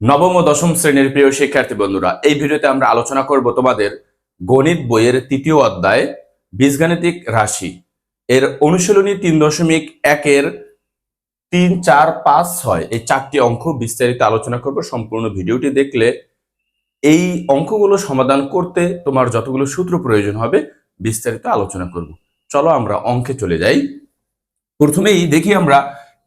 নবম ও দশম শ্রেণির প্রিয় শিক্ষার্থী বন্ধুরা, এই ভিডিওতে আমরা আলোচনা করব তোমাদের গণিত বইয়ের তৃতীয় অধ্যায়, বীজগাণিতিক রাশি। এর অনুশীলনী তিন দশমিক একের তিন, চার, পাঁচ, ছয়, এই চারটি অঙ্ক বিস্তারিত আলোচনা করব। সম্পূর্ণ ভিডিওটি দেখলে এই অঙ্কগুলো সমাধান করতে তোমার যতগুলো সূত্র প্রয়োজন হবে বিস্তারিত আলোচনা করব। চলো আমরা অঙ্কে চলে যাই। প্রথমেই দেখি আমরা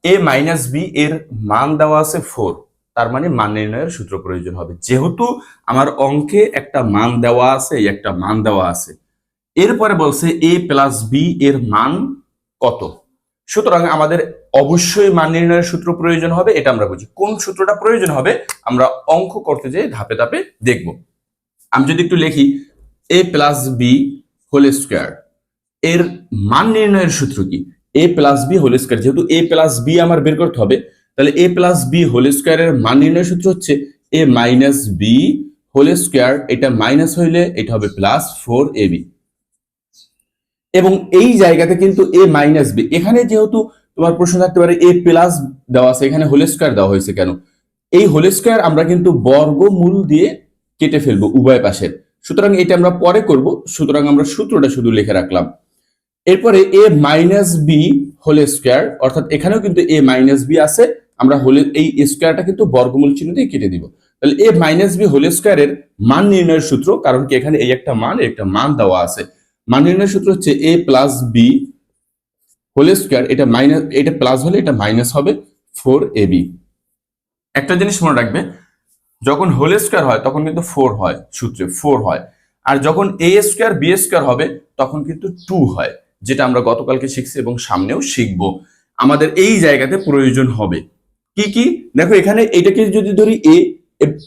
এ মাইনাস বি এর মান দেওয়া আছে ফোর। তার মানে মান নির্ণয়ের সূত্র প্রয়োজন হবে। যেহেতু আমার অঙ্কে একটা মান দেওয়া আছে একটা মান দেওয়া আছে। এরপরে বলছে এ প্লাস বি এর মান কত? সুতরাং আমাদের অবশ্যই মান নির্ণয়ের সূত্র প্রয়োজন হবে, এটা আমরা বুঝি। কোন সূত্রটা প্রয়োজন হবে, আমরা অঙ্ক করতে যেয়ে ধাপে ধাপে দেখব। আমি যদি একটু লিখি A plus B whole square এর মান নির্ণয়ের সূত্র কি? A plus B whole square যেহেতু এ প্লাস বি আমার বের করতে হবে তাহলে এ প্লাস বি হোল স্কোয়ারের মান নির্ণয়ের সূত্র হচ্ছে A minus B whole square এটা মাইনাস হইলে এটা হবে প্লাস ফোর এ বি এবং এই জায়গাতে কিন্তু এ মাইনাস বি এখানে যেহেতু তোমার প্রশ্ন থাকতে পারে এ প্লাস দেওয়া আছে, এখানে হোল স্কোয়ার দেওয়া হয়েছে কেন? এই হোল স্কোয়ার আমরা কিন্তু বর্গমূল দিয়ে কেটে ফেলব উভয় পাশের। সুতরাং এটা আমরা পরে করব, সুতরাং আমরা সূত্রটা শুধু লিখে রাখলাম। এরপরে A minus B whole square অর্থাৎ এখানেও কিন্তু এ মাইনাস বি আছে আমরা হোলে এই স্কোয়ারটা কিন্তু বর্গমূল চিহ্ন দিয়ে কেটে দিব। তাহলে এ মাইনাস বি হোল স্কোয়ারের মান নির্ণয়ের সূত্র, কারণ কি এখানে এই একটা মান একটা মান দেওয়া আছে। মান নির্ণয়ের সূত্র হচ্ছে A plus B whole square এটা মাইনাস এটা প্লাস হলে এটা মাইনাস হবে ফোর এ বি একটা জিনিস মনে রাখবে, যখন হোল স্কোয়ার হয়, তখন কিন্তু ফোর হয়, সূত্রে ফোর হয়। আর যখন এ স্কোয়ার বি স্কোয়ার হবে, তখন কিন্তু টু হয়, যেটা আমরা গতকালকে শিখছি এবং সামনেও শিখব। আমাদের এই জায়গাতে প্রয়োজন হবে। কি কি? দেখো, এখানে এটাকে যদি ধরি এ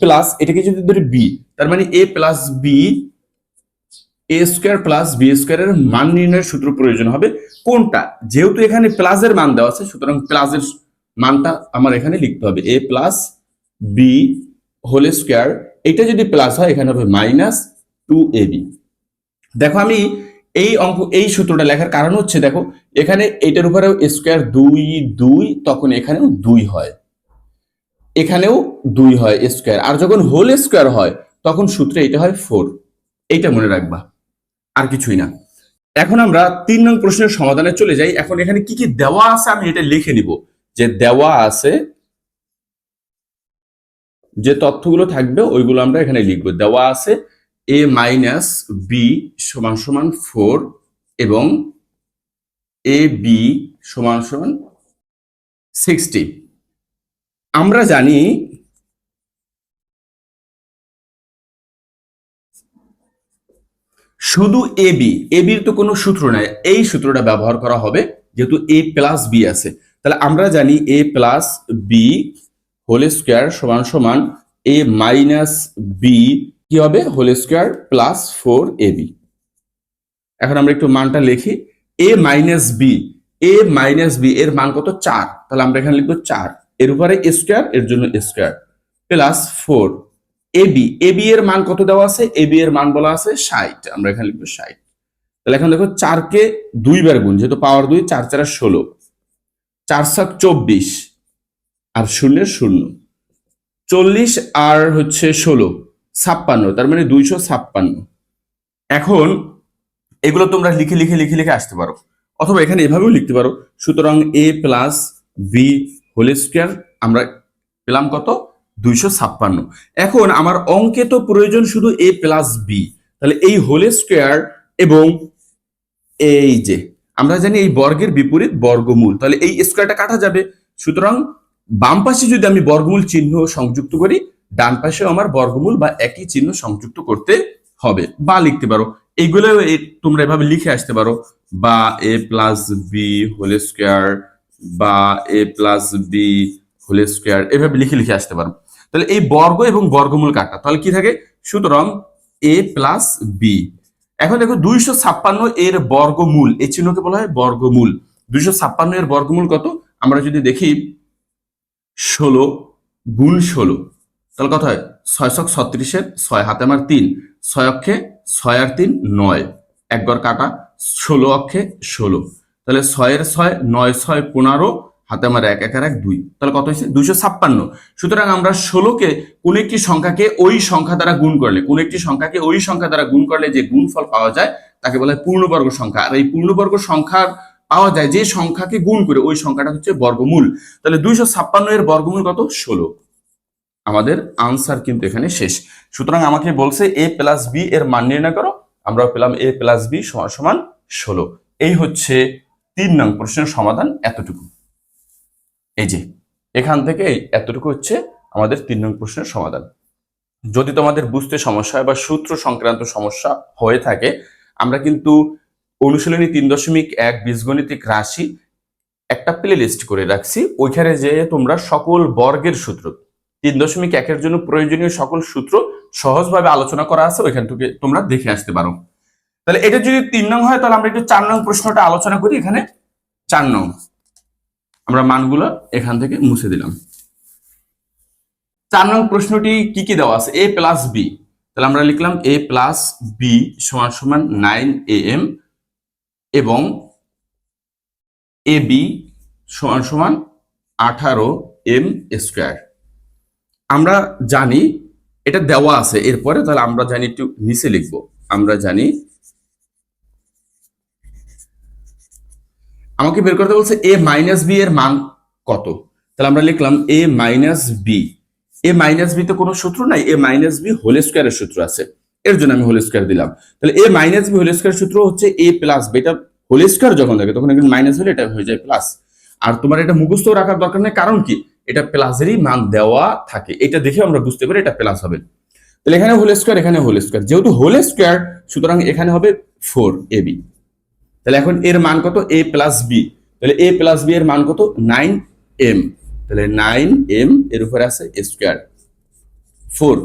প্লাস এটাকে যদি ধরি বি তার মানে A plus B A square plus B স্কোয়ারের মান নির্ণয়ের সূত্র প্রয়োজন হবে কোনটা? যেহেতু এখানে প্লাসের মান দেওয়া আছে, সুতরাং প্লাসের মানটা আমার এখানে লিখতে হবে। A plus B whole square এটা যদি প্লাস হয়, এখানে হবে মাইনাস টু এ বি দেখো, আমি এই অঙ্ক, এই সূত্রটা লেখার কারণ হচ্ছে, দেখো, এখানে এটার উপরেও স্কোয়ার দুই দুই, তখন এখানেও দুই হয়। এখানেও দুই হয় স্কোয়ার আর যখন হোল স্কোয়ার হয়, তখন সূত্রে এটা হয় ফোর এইটা মনে রাখবা, আর কিছুই না। এখন আমরা তিন নং প্রশ্নের সমাধানে চলে যাই। এখন এখানে কি কি দেওয়া আছে আমি এটা লিখে নিব। যে দেওয়া আছে, যে তথ্যগুলো থাকবে ওইগুলো আমরা এখানে লিখব। দেওয়া আছে এ মাইনাস বি সমান সমান ফোর এবং এ বি সমান সমান সিক্সটি আমরা জানি শুধু এ বি এ বির তো কোনো সূত্র নাই। এই সূত্রটা ব্যবহার করা হবে, যেহেতু এ প্লাস বি আছে। তাহলে আমরা জানি A plus B whole square সমান সমান এ মাইনাস বি কি হবে? Whole square plus four A B এখন আমরা একটু মানটা লিখি। A minus B A minus B এর মান কত? চার। তাহলে আমরা এখানে লিখব চার। এর উপরে স্কোয়ার এর জন্য square plus four A B A B এর মান কত দেওয়া আছে? এ বি এর মান বলা আছে ষাট, আমরা এখানে লিখব ষাট। তাহলে এখন দেখো চারকে দুইবার গুণ, যেহেতু পাওয়ার দুই, চার চার ষোলো, চার সাত চব্বিশ, আর শূন্যের শূন্য, চল্লিশ আর হচ্ছে ষোলো, ছাপ্পান্ন, তার মানে দুইশো ছাপ্পান্ন। এখন এগুলো তোমরা লিখে লিখে লিখে লিখে আসতে পারো, অথবা এখানে এভাবেও লিখতে পারো, সুতরাং A plus B whole square আমরা পেলাম কত? দুইশো ছাপ্পান্ন। এখন আমার অঙ্কে তো প্রয়োজন শুধু এ প্লাস বি। তাহলে এই হোল স্কোয়ার এবং এই যে, আমরা জানি এই বর্গের বিপরীত বর্গমূল। তাহলে এই স্কোয়ারটা কাটা যাবে। সুতরাং বাম পাশে যদি আমি বর্গমূল চিহ্ন সংযুক্ত করি, ডান পাশেও আমার বর্গমূল বা একই চিহ্ন সংযুক্ত করতে হবে। বা লিখতে পারো। এইগুলো তোমরা এভাবে লিখে আসতে পারো। বা A plus B whole square বা A plus B whole square এভাবে লিখে লিখে আসতে পারো। তাহলে এই বর্গ এবং বর্গমূল কাটা তাহলে কি থাকে? সুতরাং এ প্লাস বি এখন দেখো দুইশো ছাপ্পান্ন এর বর্গমূল এই চিহ্নকে বলা হয় বর্গমূল। দুইশো ছাপ্পান্ন এর বর্গমূল কত? আমরা যদি দেখি, ষোলো গুণ ষোলো, তাহলে কত হয়? ছয় ছক ছত্রিশের ছয় হাতে আমার তিন, ছয় অক্ষে ছয় আর তিন নয়। একবার কাটা, ষোলো অক্ষে ষোলো। তাহলে ছয়ের ছয়, নয় ছয় পনেরো, হাতে আমার এক এক আর এক দুই। তাহলে কত হয়েছে? দুইশো ছাপ্পান্ন। সুতরাং আমরা ষোলোকে কোন একটি সংখ্যাকে ওই সংখ্যা দ্বারা গুণ করলে, কোন একটি সংখ্যাকে ওই সংখ্যা দ্বারা গুণ করলে যে গুণফল পাওয়া যায়, তাকে বলা হয় পূর্ণবর্গ সংখ্যা। আর এই পূর্ণবর্গ সংখ্যার পাওয়া যায় যে সংখ্যাকে গুণ করে, ওই সংখ্যাটা হচ্ছে বর্গমূল। তাহলে দুইশো ছাপ্পান্ন এর বর্গমূল কত? ষোলো। আমাদের আনসার কিন্তু এখানে শেষ। সুতরাং আমাকে বলছে এ প্লাস বি এর মান নির্ণয় করো আমরা পেলাম এ প্লাস বি সমান সমান ষোলো। এই হচ্ছে তিন নং প্রশ্নের সমাধান এতটুকু। এই যে, এখান থেকে এতটুকু হচ্ছে আমাদের তিন নং প্রশ্নের সমাধান। যদি তোমাদের বুঝতে সমস্যা হয় বা সূত্র সংক্রান্ত সমস্যা হয়ে থাকে, আমরা কিন্তু অনুশীলনী তিন দশমিক এক বীজগণিতিক রাশি একটা প্লে লিস্ট করে রাখছি। ওইখানে যে তোমরা সকল বর্গের সূত্র, তিন দশমিক একের জন্য প্রয়োজনীয় সকল সূত্র সহজভাবে আলোচনা করা আছে, ওইখান থেকে তোমরা দেখে আসতে পারো। তাহলে এটা যদি তিন নং হয়, তাহলে আমরা একটু চার নং প্রশ্নটা আলোচনা করি এখানে। চার নং। আমরা মানগুলো এখান থেকে মুছে দিলাম। চার নং প্রশ্নটি কি কি দেওয়া আছে? এ প্লাস বি তাহলে আমরা লিখলাম এ প্লাস বি সমান সমান নাইন এ এম এবং এ বি সমান সমান আঠারো এম স্কোয়ার আমরা জানি এটা দেওয়া আছে, এরপরে তাহলে আমরা জানি একটু নিচে লিখব। আমরা জানি আমাকে বের করতে বলছে এ মাইনাস বি এর মান কত? তাহলে আমরা লিখলাম A minus B A minus B তো কোনো সূত্র নাই এ মাইনাস বি হোল স্কোয়ারের সূত্র আছে। এর জন্য আমি হোল স্কোয়ার দিলাম। তাহলে A minus B whole square সূত্র হচ্ছে এ প্লাস এটা হোল স্কোয়ার যখন থাকে তখন এখানে মাইনাস হলে এটা হয়ে যায় প্লাস আর তোমার এটা মুখস্থ রাখার দরকার নেই, কারণ কি? এটা প্লাসেরই মান দেওয়া থাকে। এটা দেখে আমরা বুঝতে পারি এটা প্লাস হবে। তাহলে এখানে হোল স্কোয়ার এখানে হোল স্কোয়ার যেহেতু হোল স্কোয়ার সুতরাং এখানে হবে ফোর এ বি তাহলে এখন এর মান কত? এ প্লাস বি তাহলে এ প্লাস বি এর মান কত? নাইন এম তাহলে নাইন এম এর উপরে আছে স্কোয়ার ফোর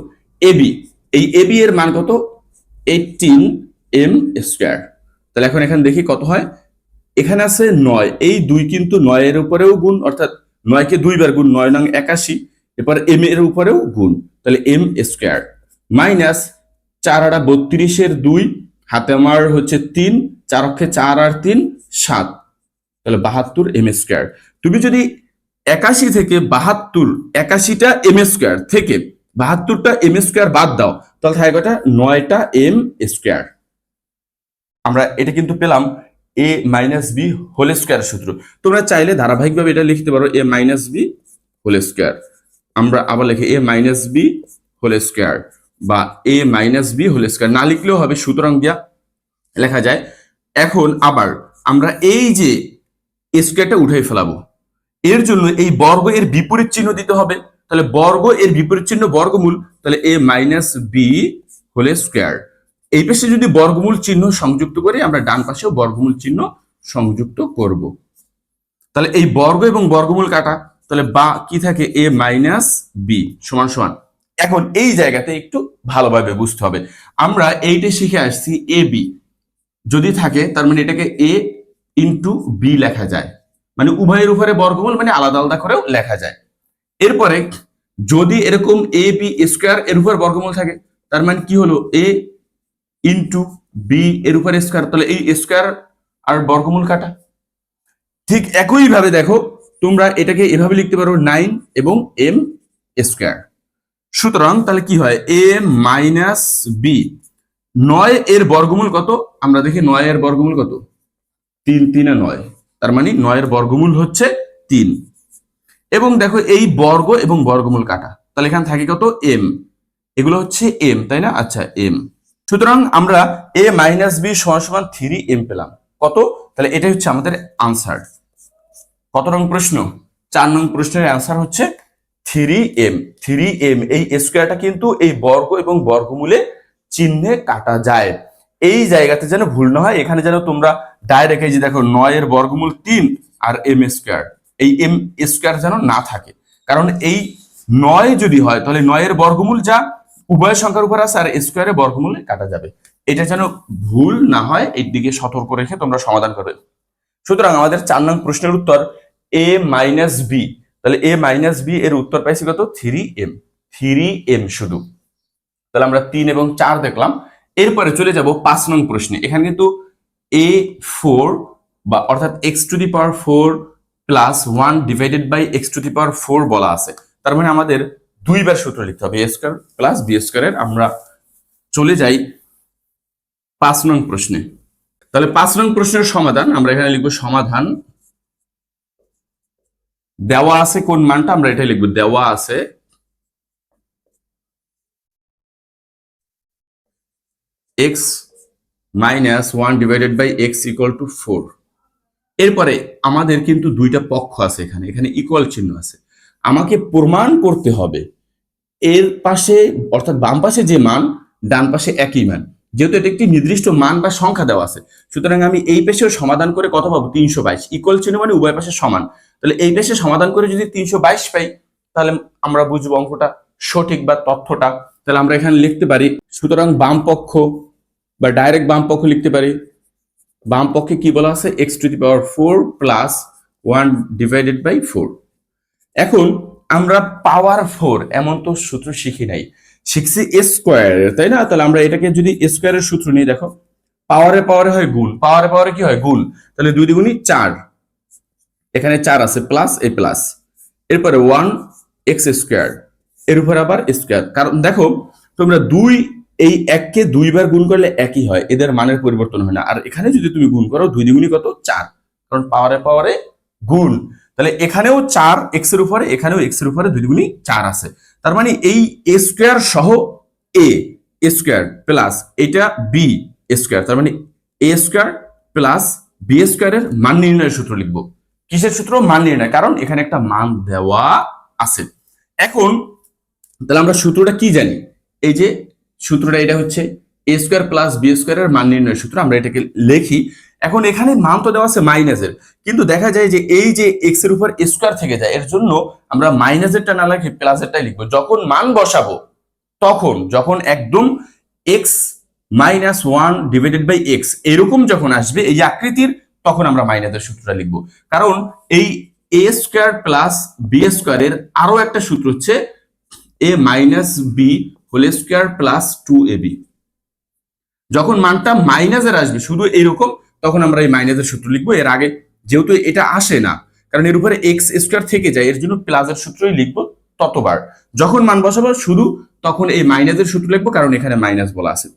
এ বি এই এ বি এর মান কত? এইটিন এম স্কোয়ার তাহলে এখন এখানে দেখি কত হয়? এখানে আছে নয়। এই দুই কিন্তু নয়ের উপরেও গুণ, অর্থাৎ নয়কে দুইবার গুণ, নয় নং একাশি। এরপর এম এর উপরেও গুণ। তাহলে এম স্কোয়ার মাইনাস চার আড়া বত্রিশের দুই, হাতে আমার হচ্ছে তিন। চার অক্ষে চার আর তিন, সাত। তাহলে বাহাত্তর এম স্কোয়ার তুমি যদি একাশি থেকে বাহাত্তর, একাশিটা এম স্কোয়ার থেকে বাহাত্তরটা এম স্কোয়ার বাদ দাও, তাহলে থাকে কটা নয়টা এম স্কোয়ার আমরা এটা কিন্তু পেলাম A minus B whole square সূত্র। তোমরা চাইলে ধারাবাহিকভাবে এটা লিখতে পারো A minus B whole square আমরা আবার লিখি A minus B whole square বা A minus B whole square না লিখলেও হবে, সুতরাং দিয়া লেখা যায় এখন আবার আমরা এই যে স্কোয়ারটা উঠে ফেলাবো। এর জন্য এই বর্গ এর বিপরীত চিহ্ন দিতে হবে। তাহলে বর্গ এর বিপরীত চিহ্ন বর্গমূল, তাহলে A minus B whole square এই পাশে যদি বর্গমূল চিহ্ন সংযুক্ত করি, আমরা ডান পাশেও বর্গমূল চিহ্ন সংযুক্ত করব। তাহলে এই বর্গ এবং বর্গমূল কাটা। তাহলে বা কি থাকে? এ মাইনাস বি সমান সমান। এখন এই জায়গাতে একটু ভালোভাবে বুঝতে হবে। আমরা এইটা শিখে আসছি এ বি। যদি থাকে, তার মানে এটাকে এ ইন্টু বি লেখা যায়। মানে উভয়ের উপরে বর্গমূল মানে আলাদা আলাদা করেও লেখা যায়। এরপরে যদি এরকম এ বি স্কোয়ার এর উপর বর্গমূল থাকে, তার মানে কি হলো? এ ইন্টু বি এর উপরে স্কোয়ার তাহলে এই স্কোয়ার আর বর্গমূল কাটা। ঠিক একই ভাবে দেখো, তোমরা এটাকে এভাবে লিখতে পারো নাইন এবং এম স্কোয়ার সুতরাং তাহলে কি হয়? এ মাইনাস বি নয় এর বর্গমূল কত? আমরা দেখি নয় এর বর্গমূল কত? তিন তিনে নয়। তার মানে নয়ের বর্গমূল হচ্ছে তিন। এবং দেখো এই বর্গ এবং বর্গমূল কাটা। তাহলে এখানে থাকে কত? এম। এগুলো হচ্ছে এম তাই না? আচ্ছা এম। সুতরাং আমরা এ মাইনাস বি সমান সমান থ্রি এম পেলাম। কত? তাহলে এটাই হচ্ছে আমাদের আনসার। কত নং প্রশ্ন? চার নং প্রশ্নের অ্যান্সার হচ্ছে থ্রি এম। থ্রি এম এই স্কোয়ারটা কিন্তু এই বর্গ এবং বর্গমূলে চিহ্নে কাটা যায়। এই জায়গাতে যেন ভুল না হয়, এখানে যেন তোমরা ডাইরেক্ট এই যে দেখো নয়ের বর্গমূল তিন আর এম স্কোয়ার এই এম স্কোয়ার যেন না থাকে। কারণ এই নয় যদি হয়, তাহলে নয়ের বর্গমূল যা, উভয় সংখ্যার উপর আছে আর স্কোয়ারের বর্গমূলে কাটা যাবে। এটা যেন ভুল না হয়, এর দিকে সতর্ক রেখে তোমরা সমাধান করবে। সুতরাং আমাদের চার নং প্রশ্নের উত্তর এ মাইনাস বি তাহলে এ মাইনাস বি এর উত্তর পাইছি কত? থ্রি এম থ্রি এম শুধু। তাহলে আমরা তিন এবং চার দেখলাম। এরপরে চলে যাব পাঁচ নং প্রশ্নে। এখানে কিন্তু এ ফোর বা অর্থাৎ X to the power four plus one divided by X to the power four বলা আছে। তার মানে আমাদের দুইবার সূত্র লিখতে হবে এ স্কোয়ার প্লাস বি স্কোয়ারের আমরা চলে যাই পাঁচ নং প্রশ্নে। তাহলে পাঁচ নং প্রশ্নের সমাধান, আমরা এখানে লিখব সমাধান। দেওয়া আছে কোন মানটা, আমরা এটা লিখব, দেওয়া আছে X minus one divided by X equal to four এরপরে আমাদের কিন্তু দুইটা পক্ষ আছে এখানে এখানে ইকুয়াল চিহ্ন আছে। আমাকে প্রমাণ করতে হবে, এর পাশে, অর্থাৎ বাম পাশে যে মান, ডান পাশে একই মান। যেহেতু এটা একটি নির্দিষ্ট মান বা সংখ্যা দেওয়া আছে, সুতরাং আমি এই পেশেও সমাধান করে কত পাবো তিনশো বাইশ। ইকুয়াল চিহ্ন মানে উভয় পাশে সমান। তাহলে এই পেশে সমাধান করে যদি তিনশো বাইশ পাই, তাহলে আমরা বুঝব অঙ্কটা সঠিক বা তথ্যটা। তাহলে আমরা এখানে লিখতে পারি, সুতরাং বাম পক্ষ বা ডাইরেক্ট বাম পক্ষ লিখতে পারি। বাম পক্ষে কি বলা আছে? X to the power four plus one divided by four এখন আমরা পাওয়ার ফোর এমন তো সূত্র শিখি নাই। শিখছি স্কোয়ার তাই না? তাহলে আমরা এটাকে যদি স্কোয়ারের সূত্র নিয়ে দেখো। পাওয়ারে পাওয়ারে হয় গুণ পাওয়ারে পাওয়ারে কি হয়? গুণ। তাহলে দুই দ্বিগুণই চার। এখানে চার আছে প্লাস এ প্লাস এরপরে ওয়ান এক্স স্কোয়ার এর উপর আবার স্কোয়ার কারণ দেখো, তোমরা দুই এই এককে দুইবার গুণ করলে একই হয়, এদের মানের পরিবর্তন হয় না। আর এখানে যদি তুমি গুণ করো, দুই দ্বিগুণই কত? চার। কারণ পাওয়ারে পাওয়ারে গুণ। তাহলে এখানেও চার এক্সের উপরে, এখানেও এক্সের উপরে দুই দ্বিগুণই চার আছে। তার মানে এই এ স্কোয়ার সহ এ স্কোয়ার প্লাস এটা বি স্কোয়ার তার মানে এ স্কোয়ার প্লাস বি স্কোয়ারের মান নির্ণয়ের সূত্র লিখব। কিসের সূত্র? মান নির্ণয়। কারণ এখানে একটা মান দেওয়া আছে। এখন তাহলে আমরা সূত্রটা কি জানি? এই যে সূত্রটা এটা হচ্ছে এ স্কোয়ার প্লাস বি স্কোয়ারের মান নির্ণয় সূত্র, আমরা এটাকে লিখি। এখন এখানে মান তো দেওয়া আছে মাইনাসের কিন্তু দেখা যায় যে এই যে এক্সের উপর স্কোয়ার থেকে যায়, এর জন্য আমরা মাইনাসেরটা না লিখে প্লাসেরটাই লিখব। যখন মান বসাবো, তখন, যখন একদম X minus one divided by X এরকম যখন আসবে, এই আকৃতির, তখন আমরা মাইনাসের সূত্রটা লিখব। কারণ এই এ স্কোয়ার প্লাস বি স্কোয়ারের আরও একটা সূত্র হচ্ছে A minus B whole square plus two A B যখন মানটা মাইনাসের আসবে, শুধু এরকম, তখন আমরা এই মাইনাসের সূত্র লিখব। এর আগে যেহেতু এটা আসে না, কারণ এর উপরে এক্স স্কোয়ার থেকে যায়, এর জন্য প্লাসের সূত্রই লিখব ততবার। যখন মান বসাবো, শুধু তখন এই মাইনাসের সূত্র লিখব, কারণ এখানে মাইনাস বলা আছে।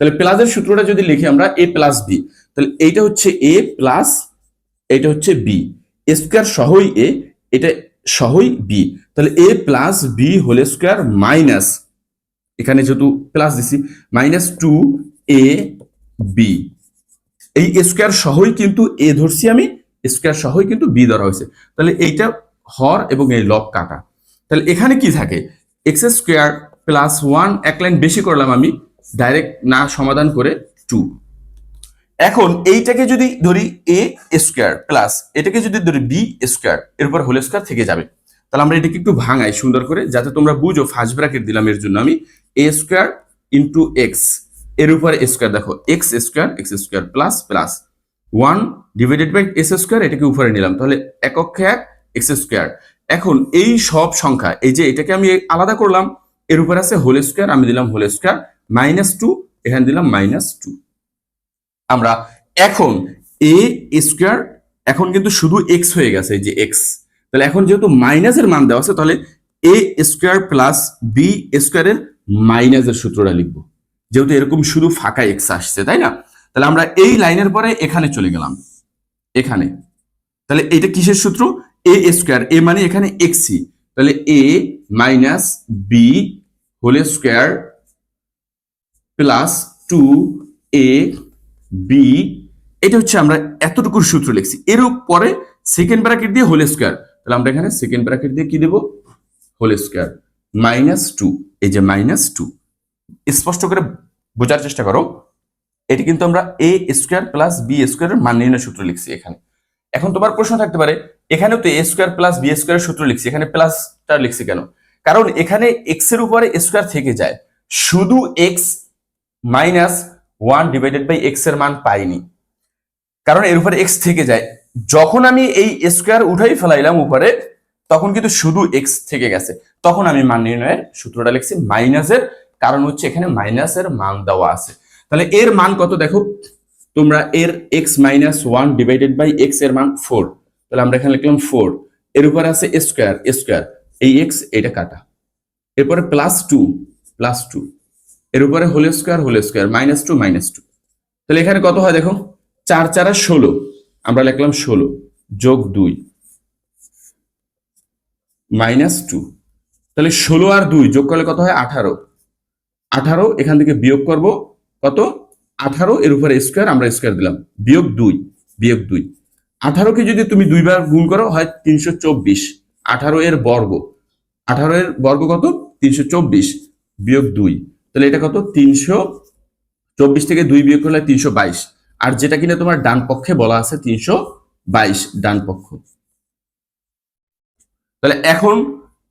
তাহলে প্লাসের সূত্রটা যদি লিখি আমরা এ প্লাস বি তাহলে এইটা হচ্ছে এ প্লাস এটা হচ্ছে বি স্কোয়ার সহই এ এটা সহই বি তাহলে A plus B whole square minus এখানে যেহেতু প্লাস দিছি মাইনাস টু এ বি এই স্কোয়ার সহই কিন্তু এ ধরছি আমি স্কোয়ার সহই কিন্তু বি ধরা হয়েছে। তাহলে এইটা হর এবং এই লব কাটা। তাহলে এখানে কি থাকে? এক্স স্কোয়ার প্লাস ওয়ান এক লাইন বেশি করলাম আমি ডাইরেক্ট না সমাধান করে টু এখন এইটাকে যদি ধরি এ স্কোয়ার প্লাস এটাকে যদি ধরি বি স্কোয়ার এরপর হোল স্কোয়ার থেকে যাবে। তাহলে আমরা এটাকে একটু ভাঙাই সুন্দর করে, যাতে তোমরা বুঝো ফার্স্ট ব্র্যাকেট দিলাম এর জন্য আমি এ স্কোয়ার ইন্টু এক্সের উপরে স্কোয়ার দেখো X square X square plus plus one divided by S square এটাকে উপরে নিলাম, তাহলে এককে এক এক্স স্কোয়ার এখন এই সব সংখ্যা, এই যে এটাকে আমি আলাদা করলাম, এর উপরে আছে হোল স্কোয়ার আমি দিলাম হোল স্কোয়ার মাইনাস টু এখানে দিলাম মাইনাস টু আমরা এখন এ স্কোয়ার এখন কিন্তু শুধু এক্স হয়ে গেছে যে এক্স তাহলে এখন যেহেতু মাইনাসের মান দেওয়া আছে, তাহলে এ স্কোয়ার প্লাস বি স্কোয়ারের মাইনাসের সূত্রটা লিখব। যেহেতু এরকম শুধু ফাঁকা এক্স আসছে, তাই না? তাহলে আমরা এই লাইনের পরে এখানে চলে গেলাম। এখানে। তাহলে এটা কিসের সূত্র? এ স্কোয়ার এ মানে এখানে এক্সি তাহলে A minus B whole square plus two A B এটা হচ্ছে আমরা এতটুকুর সূত্র লিখছি। এর পরে সেকেন্ড ব্র্যাকেট দিয়ে হোল স্কোয়ার তাহলে আমরা এখানে সেকেন্ড ব্র্যাকেট দিয়ে কি দেব? হোল স্কোয়ার মাইনাস টু এই যে মাইনাস টু স্পষ্ট করে বোঝার চেষ্টা করো। এটি কিন্তু আমরা এ স্কোয়ার প্লাস বি স্কোয়ারের মান নির্ণয় সূত্র লিখছি এখানে। এখন তোমার প্রশ্ন থাকতে পারে, এখানেও তো এ স্কোয়ার প্লাস বি স্কোয়ারের সূত্র লিখছি, এখানে প্লাসটা লিখছি কেন? কারণ এখানে এক্সের উপরে স্কোয়ার থেকে যায়, শুধু X minus one divided by এক্সের মান পাইনি। কারণ এর উপরে এক্স থেকে যায় যখন আমি এই স্কোয়ার উঠাই ফেলাইলাম উপরে, তখন কিন্তু শুধু এক্স থেকে গেছে। তখন আমি মান নির্ণয়ের সূত্রটা লিখছি মাইনাসের কারণ হচ্ছে এখানে মাইনাসের মান দেওয়া আছে। তাহলে এর মান কত দেখো? তোমরা এর X minus one divided by এক্সের মান ফোর তাহলে আমরা এখানে লিখলাম ফোর এর উপরে আছে স্কোয়ার স্কোয়ার এই এক্স এটা কাটা। এরপরে প্লাস টু প্লাস টু এর উপরে whole square whole square minus two minus two তাহলে এখানে কত হয় দেখো? চার, চারা ষোলো। আমরা লিখলাম ষোলো যোগ দুই মাইনাস টু। তাহলে ষোলো আর দুই যোগ করলে কত হয়? আঠারো। আঠারো এখান থেকে বিয়োগ করব কত? আঠারো এর উপরে স্কোয়ার আমরা স্কোয়ার দিলাম। বিয়োগ দুই বিয়োগ দুই। আঠারোকে যদি তুমি দুইবার গুণ করো হয় তিনশো চব্বিশ। আঠারো এর বর্গ। আঠারো এর বর্গ কত? তিনশো চব্বিশ। বিয়োগ দুই। তাহলে এটা কত? তিনশো চব্বিশ থেকে দুই বিয়োগ করলে তিনশো বাইশ। আর যেটা কিনা তোমার ডান পক্ষে বলা আছে তিনশো বাইশ ডান পক্ষ। তাহলে এখন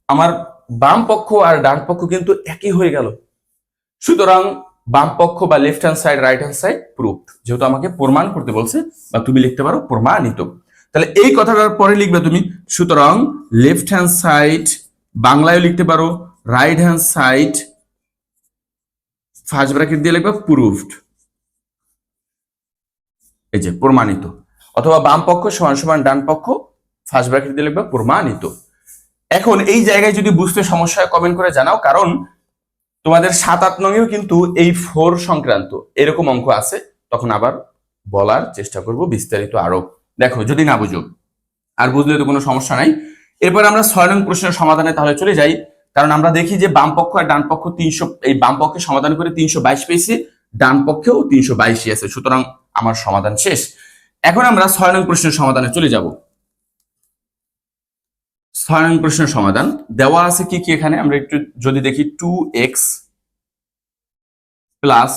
আমার বাম পক্ষ আর ডান পক্ষ কিন্তু একই হয়ে গেল। সুতরাং বাম পক্ষ বা left hand side right hand side proof যেহেতু আমাকে প্রমাণ করতে বলছে বা তুমি লিখতে পারো প্রমাণিত। তাহলে এই কথাটার পরে লিখবে তুমি, সুতরাং লেফট হ্যান্ড সাইড বাংলায় লিখতে পারো right hand side first bracket দিয়ে লিখবে প্রুফড এই যে প্রমাণিত। অথবা বাম পক্ষ সমান সমান ডান পক্ষ ফার্স্ট ব্র্যাকেট দিয়ে প্রমাণিত। এখন এই জায়গায় যদি বুঝতে সমস্যা হয় কমেন্ট করে জানাও, কারণ তোমাদের সাত আট নঙেও কিন্তু এই ফোর সংক্রান্ত এরকম অঙ্ক আছে। তখন আবার বলার চেষ্টা করব বিস্তারিত আরও। দেখো, যদি না বুঝো, আর বুঝলে তো কোনো সমস্যা নাই। এরপর আমরা ছয় নং প্রশ্নের সমাধানে তাহলে চলে যাই। কারণ আমরা দেখি যে বাম পক্ষ আর ডান পক্ষ তিনশো, এই বাম পক্ষে সমাধান করে তিনশো বাইশ পেয়েছি। ডান পক্ষেও তিনশো বাইশই আছে, সুতরাং আমার সমাধান শেষ। এখন আমরা ছয় নং প্রশ্নের সমাধানে চলে যাব। ছয় নং প্রশ্নের সমাধান দেওয়া আছে কি কি এখানে? আমরা একটু যদি দেখি two X plus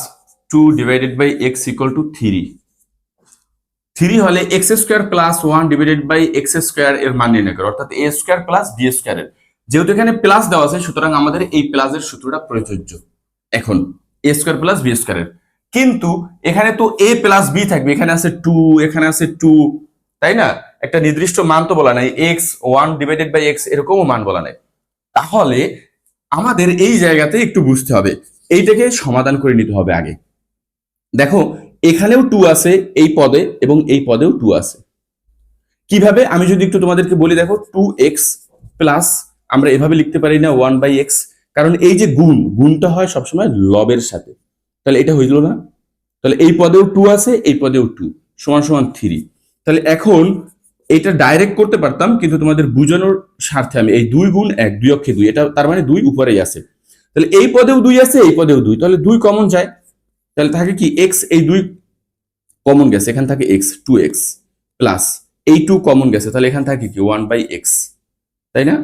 two divided by X equal to three three হলে X square plus one divided by X square এর মান নির্ণয় করো, অর্থাৎ A square plus B square এর। যেহেতু এখানে প্লাস দেওয়া আছে, সুতরাং আমাদের এই প্লাসের সূত্রটা প্রযোজ্য। এখন A square plus B square এর। কিন্তু এখানে তো এ প্লাস বি থাকবে, এখানে আছে টু এখানে আছে টু তাই না? একটা নির্দিষ্ট মান তো বলা নাই x one divided by x এরকমও মান বলা নাই। তাহলে আমাদের এই জায়গাতে একটু বুঝতে হবে, এইটাকে সমাধান করে নিতে হবে আগে। দেখো, এখানেও টু আছে এই পদে এবং এই পদেও টু আছে। কীভাবে? আমি যদি একটু তোমাদেরকে বলি, দেখো টু এক্স প্লাস আমরা এভাবে লিখতে পারি না ওয়ান বাই এক্স কারণ এই যে গুণ, গুণটা হয় সবসময় লবের সাথে। তাহলে এটা হইল না? তাহলে এই পদেও টু আছে, এই পদেও টু সমান সমান থ্রি তাহলে এখন এটা ডাইরেক্ট করতে পারতাম, কিন্তু তোমাদের বুঝানোর স্বার্থে আমি এই দুই গুণ এক, দুই অক্ষে দুই, এটা তার মানে দুই উপরেই আছে। তাহলে এই পদেও দুই আছে, এই পদেও দুই, তাহলে দুই কমন যায়। তাহলে থাকে কি এক্স এই দুই কমন গেছে, এখান থাকে এক্স টু এক্স প্লাস এই টু কমন গেছে, তাহলে এখান থাকে কি ওয়ান বাই এক্স তাই না?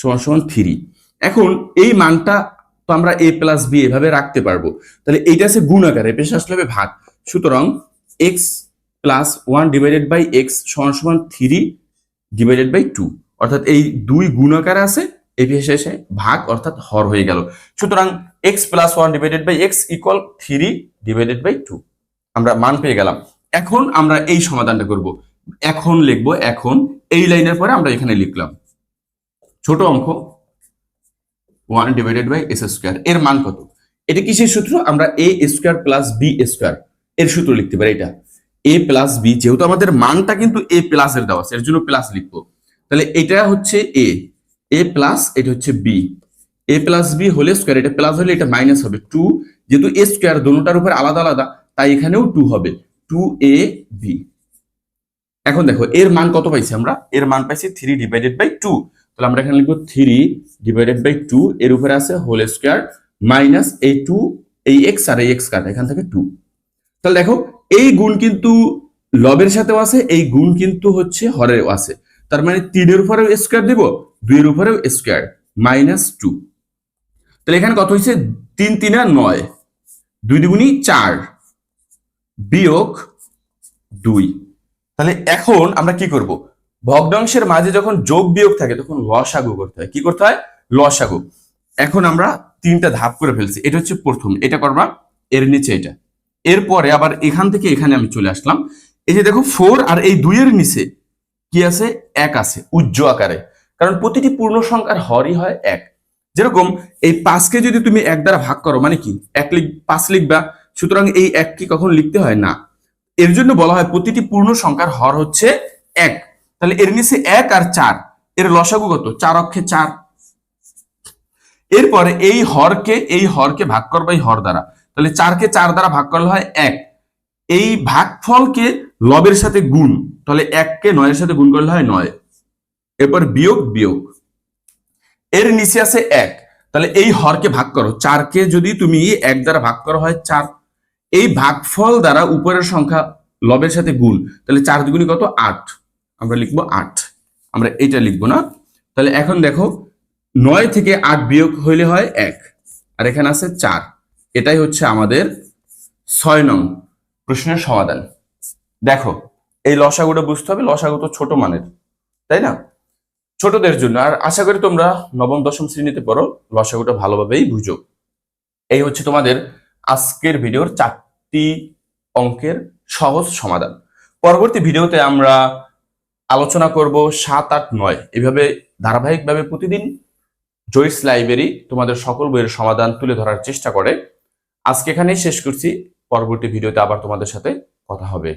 সমান সমান থ্রি এখন এই মানটা তো আমরা এ প্লাস বি এভাবে রাখতে পারব। তাহলে এইটা আছে গুণ আকারে পেশে আসলে হবে ভাগ। সুতরাং x plus one divided by x সমান সমান থ্রি ডিভাইডেড বাই টু অর্থাৎ এই দুই গুণ আকারে আছে পেশে এসে ভাগ অর্থাৎ হর হয়ে গেল। সুতরাং x plus one divided by x equal three divided by two আমরা মান পেয়ে গেলাম। এখন আমরা এই সমাধানটা করব। এখন লিখব, এখন এই লাইনের পরে আমরা এখানে লিখলাম। ছোট অঙ্ক। One divided by s square এর মান কত? এটা কিসের সূত্র? আমরা a square plus b square এর সূত্র লিখতে পারি এটা। এ প্লাস বি যেহেতু আমাদের মানটা কিন্তু এ প্লাস এর দেওয়া আছে, এর জন্য প্লাস লিখব। তাহলে এটা হচ্ছে এ এ প্লাস এটা হচ্ছে বি এ প্লাস বি হোলে স্কোয়ার এটা প্লাস হলে এটা মাইনাস হবে টু যেহেতু এ স্কোয়ার দোনোটার উপর আলাদা আলাদা, তাই এখানেও টু হবে। টু এ বি এখন দেখো, এর মান কত পাইছি আমরা? এর মান পাইছি থ্রি ডিভাইডেড বাই টু তাহলে আমরা এখানে লিখব থ্রি ডিভাইডেড বাই টু এর উপরে আছে হোল স্কোয়ার মাইনাস এই টু এই এক্স আর এই এক্স কাটা, এখান থেকে টু তাহলে দেখো, এই গুণ কিন্তু লবের সাথেও আছে, এই গুণ কিন্তু হচ্ছে হরেও আছে। তার মানে তিনের উপরেও স্কোয়ার দিব দুইয়ের উপরেও স্কোয়ার মাইনাস টু তাহলে এখানে কত হয়েছে? তিন, তিনে নয়, দুই দুগুণি চার বিয়োগ দুই। তাহলে এখন আমরা কি করব? ভগ্নাংশের মাঝে যখন যোগ বিয়োগ থাকে, তখন লসাগু করতে হয়। কি করতে হয়? লসাগু। এখন আমরা তিনটা ধাপ করে ফেলছি। এটা হচ্ছে প্রথম। এটা করবা এর নিচে এটা। এরপরে আবার এখান থেকে এখানে আমি চলে আসলাম। এই যে দেখো, ফোর আর এই দুইয়ের নিচে কি আছে? এক আছে উজ্জ আকারে। কারণ প্রতিটি পূর্ণ সংখ্যার হরই হয় এক। যেরকম এই পাঁচকে যদি তুমি এক দ্বারা ভাগ করো মানে কি? এক লিখ, পাঁচ লিখবা। সুতরাং এই এক কি কখন লিখতে হয় না। এর জন্য বলা হয় প্রতিটি পূর্ণ সংখ্যার হর হচ্ছে এক। তাহলে এর নিচে এক আর চার, এর লসাগু কত? চার অক্ষে চার। এরপরে এই হরকে এই হরকে ভাগ করব এই হর দ্বারা। তাহলে চারকে চার দ্বারা ভাগ করলে হয় এক। এই ভাগফলকে লবের সাথে গুণ, তাহলে এককে নয়ের সাথে গুণ করলে হয় নয়। এরপর বিয়োগ বিয়োগ। এর নিচে আছে এক। তাহলে এই হরকে ভাগ করো। চারকে যদি তুমি এক দ্বারা ভাগ করো হয় চার। এই ভাগফল দ্বারা উপরের সংখ্যা লবের সাথে গুণ। তাহলে চার দুগুণী কত? আট। আমরা লিখব আট। আমরা এটা লিখব না। তাহলে এখন দেখো, নয় থেকে আট বিয়োগ হইলে হয় এক। আর এখানে আছে চার। এটাই হচ্ছে আমাদের ছয় নং প্রশ্নের সমাধান। দেখো, এই লসাগুটা বুঝতে হবে, লসাগু তো ছোট মানের, তাই না? ছোটদের জন্য। আর আশা করি তোমরা নবম, দশম শ্রেণীতে পড়ো, লসাগুটা ভালোভাবেই বুঝো। এই হচ্ছে তোমাদের আজকের ভিডিওর চারটি অঙ্কের সহজ সমাধান। পরবর্তী ভিডিওতে আমরা আলোচনা করব সাত আট নয়। এভাবে ধারাবাহিকভাবে প্রতিদিন জয়স লাইব্রেরি তোমাদের সকল বইয়ের সমাধান তুলে ধরার চেষ্টা করে। আজকে এখানেই শেষ করছি। পরবর্তী ভিডিওতে আবার তোমাদের সাথে কথা হবে।